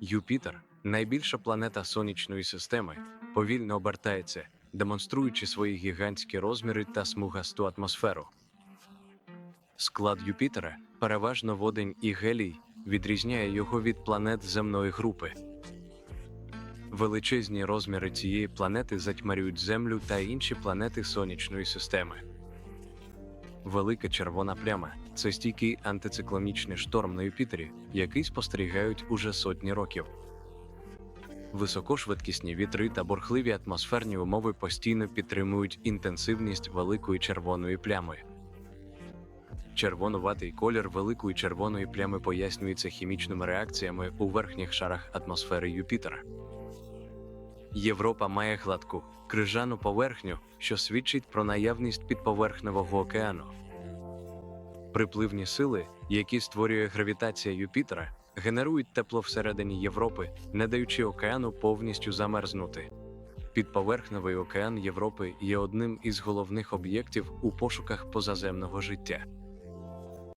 Юпітер, найбільша планета сонячної системи, повільно обертається, демонструючи свої гігантські розміри та смугасту атмосферу. Склад Юпітера, переважно водень і гелій, відрізняє його від планет земної групи. Величезні розміри цієї планети затьмарюють Землю та інші планети сонячної системи. Велика червона пляма це стійкий антициклонічний шторм на Юпітері, який спостерігають уже сотні років. Високошвидкісні вітри та бурхливі атмосферні умови постійно підтримують інтенсивність великої червоної плями. Червонуватий колір великої червоної плями пояснюється хімічними реакціями у верхніх шарах атмосфери Юпітера. Європа має гладку, крижану поверхню, що свідчить про наявність підповерхневого океану. Припливні сили, які створює гравітація Юпітера, генерують тепло всередині Європи, не даючи океану повністю замерзнути. Підповерхневий океан Європи є одним із головних об'єктів у пошуках позаземного життя.